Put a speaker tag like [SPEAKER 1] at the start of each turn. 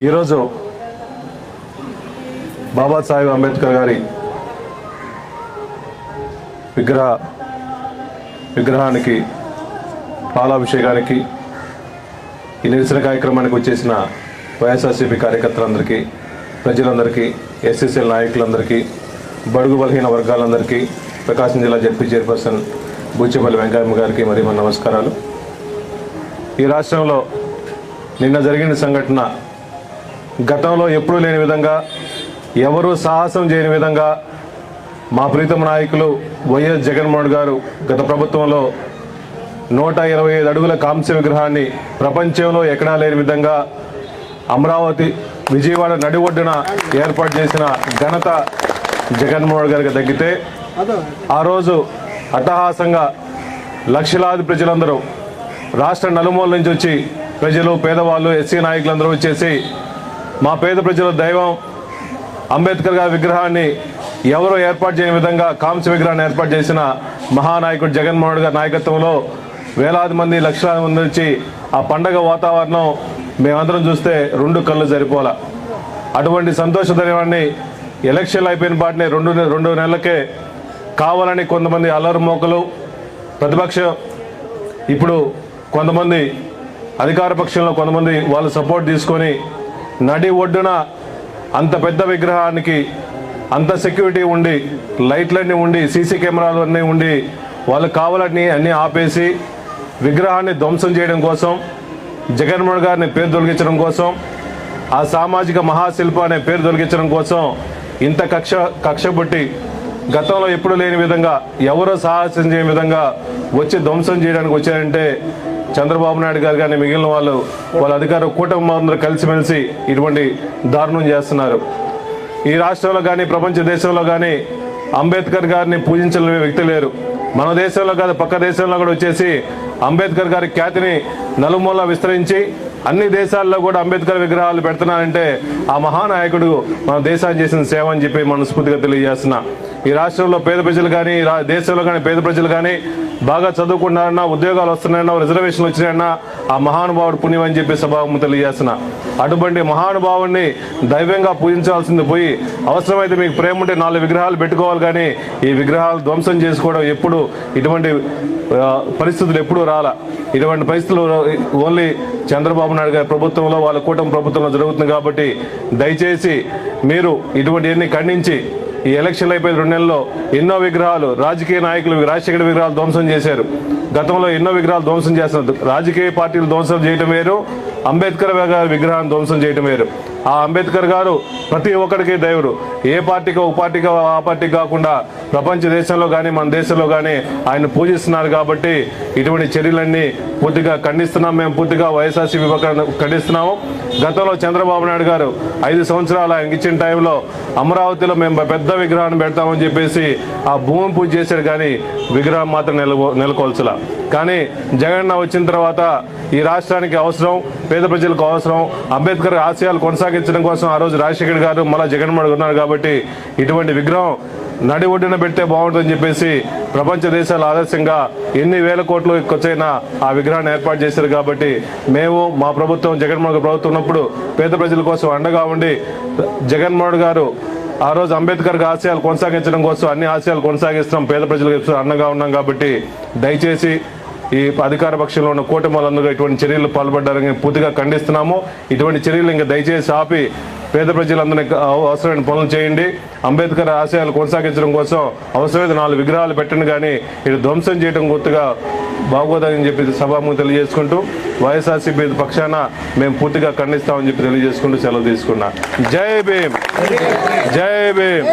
[SPEAKER 1] ఈరోజు బాబాసాహెబ్ అంబేద్కర్ గారి విగ్రహ విగ్రహానికి పాలాభిషేకానికి ఈ నిరసన కార్యక్రమానికి వచ్చేసిన వైఎస్ఆర్సీపీ కార్యకర్తలందరికీ ప్రజలందరికీ ఎస్ఎస్ఎల్ నాయకులందరికీ బడుగు బలహీన వర్గాలందరికీ ప్రకాశం జిల్లా జడ్పీ చైర్పర్సన్ బూచేపల్లి వెంకయ్యమ్మ గారికి మరి మన నమస్కారాలు. ఈ రాష్ట్రంలో నిన్న జరిగిన సంఘటన గతంలో ఎప్పుడూ లేని విధంగా ఎవరూ సాహసం చేయని విధంగా మా ప్రీతమ నాయకులు వైఎస్ జగన్మోహన్ గారు గత ప్రభుత్వంలో నూట ఇరవై ఐదు అడుగుల కాంస్య విగ్రహాన్ని ప్రపంచంలో ఎక్కడా లేని విధంగా అమరావతి విజయవాడ నడి ఒడ్డున ఏర్పాటు చేసిన ఘనత జగన్మోహన్ గారికి తగ్గితే ఆ రోజు అట్టహాసంగా లక్షలాది ప్రజలందరూ రాష్ట్ర నలుమూల నుంచి వచ్చి ప్రజలు పేదవాళ్ళు ఎస్సీ నాయకులందరూ వచ్చేసి మా పేద ప్రజల దైవం అంబేద్కర్ గారి విగ్రహాన్ని ఎవరో ఏర్పాటు చేయని విధంగా కాంస్య విగ్రహాన్ని ఏర్పాటు చేసిన మహానాయకుడు జగన్మోహన్ గారి నాయకత్వంలో వేలాది మంది లక్షలాది మంది వచ్చి ఆ పండగ వాతావరణం మేమందరం చూస్తే రెండు కళ్ళు సరిపోలా అటువంటి సంతోషదైవాన్ని ఎలక్షన్లు అయిపోయిన పాటిని రెండు రెండు నెలలకే కావాలని కొంతమంది అల్లరి మోకలు ప్రతిపక్షం ఇప్పుడు కొంతమంది అధికార పక్షంలో కొంతమంది వాళ్ళు సపోర్ట్ తీసుకొని నడి ఒడ్డున అంత పెద్ద విగ్రహానికి అంత సెక్యూరిటీ ఉండి లైట్లన్నీ ఉండి సీసీ కెమెరాలు అన్నీ ఉండి వాళ్ళు కావాలని అన్నీ ఆపేసి విగ్రహాన్ని ధ్వంసం చేయడం కోసం జగన్మోహన్ గారిని పేరు తొలగించడం కోసం ఆ సామాజిక మహాశిల్ప అనే పేరు తొలగించడం కోసం ఇంత కక్ష కక్షబుట్టి గతంలో ఎప్పుడు లేని విధంగా ఎవరో సాహసం చేయని విధంగా వచ్చి ధ్వంసం చేయడానికి వచ్చారంటే చంద్రబాబు నాయుడు గారు కానీ మిగిలిన వాళ్ళు వాళ్ళ అధికార కూటమి అందరూ కలిసిమెలిసి ఇటువంటి దారుణం చేస్తున్నారు. ఈ రాష్ట్రంలో కానీ ప్రపంచ దేశంలో కానీ అంబేద్కర్ గారిని పూజించలేని వ్యక్తి లేరు. మన దేశంలో కాదు పక్క దేశంలో కూడా వచ్చేసి అంబేద్కర్ గారి ఖ్యాతిని నలుమూల విస్తరించి అన్ని దేశాల్లో కూడా అంబేద్కర్ విగ్రహాలు పెడుతున్నారంటే ఆ మహానాయకుడు మన దేశాన్ని చేసిన సేవ అని చెప్పి మనస్ఫూర్తిగా తెలియజేస్తున్నా. ఈ రాష్ట్రంలో పేద ప్రజలు కానీ దేశంలో కానీ పేద ప్రజలు కానీ బాగా చదువుకున్నారన్నా ఉద్యోగాలు వస్తున్నాయన్నా రిజర్వేషన్లు వచ్చినాయన్నా ఆ మహానుభావుడు పుణ్యం అని చెప్పి సభాము తెలియజేస్తున్న. అటువంటి మహానుభావుడిని దైవంగా పూజించాల్సింది పోయి అవసరమైతే మీకు ప్రేమ ఉంటే నాలుగు విగ్రహాలు పెట్టుకోవాలి కానీ ఈ విగ్రహాలు ధ్వంసం చేసుకోవడం ఎప్పుడు ఇటువంటి పరిస్థితులు ఎప్పుడు రాలా. ఇటువంటి పరిస్థితులు ఓన్లీ చంద్రబాబు నాయుడు గారి ప్రభుత్వంలో వాళ్ళ కూటమి ప్రభుత్వంలో జరుగుతుంది కాబట్టి దయచేసి మీరు ఇటువంటివన్నీ ఖండించి ఈ ఎలక్షన్లు అయిపోయిన రెండు నెలల్లో ఎన్నో విగ్రహాలు రాజకీయ నాయకులు రాజశేఖర విగ్రహాలు ధ్వంసం చేశారు. గతంలో ఎన్నో విగ్రహాలు ధ్వంసం చేస్తున్నారు రాజకీయ పార్టీలు ధ్వంసం చేయటం వేరు అంబేద్కర్ గారి విగ్రహాన్ని ధ్వంసం చేయటం వేరు. ఆ అంబేద్కర్ గారు ప్రతి ఒక్కరికి దైవుడు. ఏ పార్టీకో ఒక పార్టీకి ఆ పార్టీ కాకుండా ప్రపంచ దేశంలో కానీ మన దేశంలో కానీ ఆయన పూజిస్తున్నారు కాబట్టి ఇటువంటి చర్యలన్నీ పూర్తిగా ఖండిస్తున్నాం. మేము పూర్తిగా వైఎస్ఆర్సీపీ పక్కన ఖండిస్తున్నాము. గతంలో చంద్రబాబు నాయుడు గారు ఐదు సంవత్సరాలు ఆయనకి ఇచ్చిన టైంలో అమరావతిలో మేము పెద్ద విగ్రహాన్ని పెడతామని చెప్పేసి ఆ భూమి పూజ చేశాడు కానీ విగ్రహం మాత్రం నెల నెలకొల్చలా. కానీ జగన్ వచ్చిన తర్వాత ఈ రాష్ట్రానికి అవసరం పేద ప్రజలకు అవసరం. అంబేద్కర్ ఆశయాలు కొనసాగించడం కోసం ఆ రోజు రాజశేఖర్ గారు మళ్ళీ జగన్మోహన్ ఉన్నారు కాబట్టి ఇటువంటి విగ్రహం నడి ఒడ్డున పెడితే బాగుంటుందని చెప్పేసి ప్రపంచ దేశాల ఆదర్శంగా ఎన్ని వేల కోట్లు ఖర్చైనా ఆ విగ్రహాన్ని ఏర్పాటు చేశారు కాబట్టి మేము మా ప్రభుత్వం జగన్మోహన్ ప్రభుత్వం ఉన్నప్పుడు పేద ప్రజల కోసం అండగా ఉండి జగన్మోహన్ గారు ఆ రోజు అంబేద్కర్ ఆశయాలు కొనసాగించడం కోసం అన్ని ఆశయాలు కొనసాగిస్తున్నాం. పేద ప్రజలకు అండగా ఉన్నాం కాబట్టి దయచేసి ఈ అధికార పక్షంలో ఉన్న కూటమి ఇటువంటి చర్యలు పాల్పడ్డారని పూర్తిగా ఖండిస్తున్నాము. ఇటువంటి చర్యలు ఇంకా దయచేసి ఆపి పేద ప్రజలందరినీ అవసరమైన పనులు చేయండి. అంబేద్కర్ ఆశయాలు కొనసాగించడం కోసం అవసరమైన నాలుగు విగ్రహాలు పెట్టండి కానీ ఇది ధ్వంసం చేయడం గుర్తుగా బాగోదని చెప్పి సభాముఖం తెలియజేసుకుంటూ వైఎస్ఆర్సీపీ పక్షాన మేము పూర్తిగా ఖండిస్తామని చెప్పి తెలియజేసుకుంటూ సెలవు తీసుకున్నా. జై భీమ్! జై భీమ్!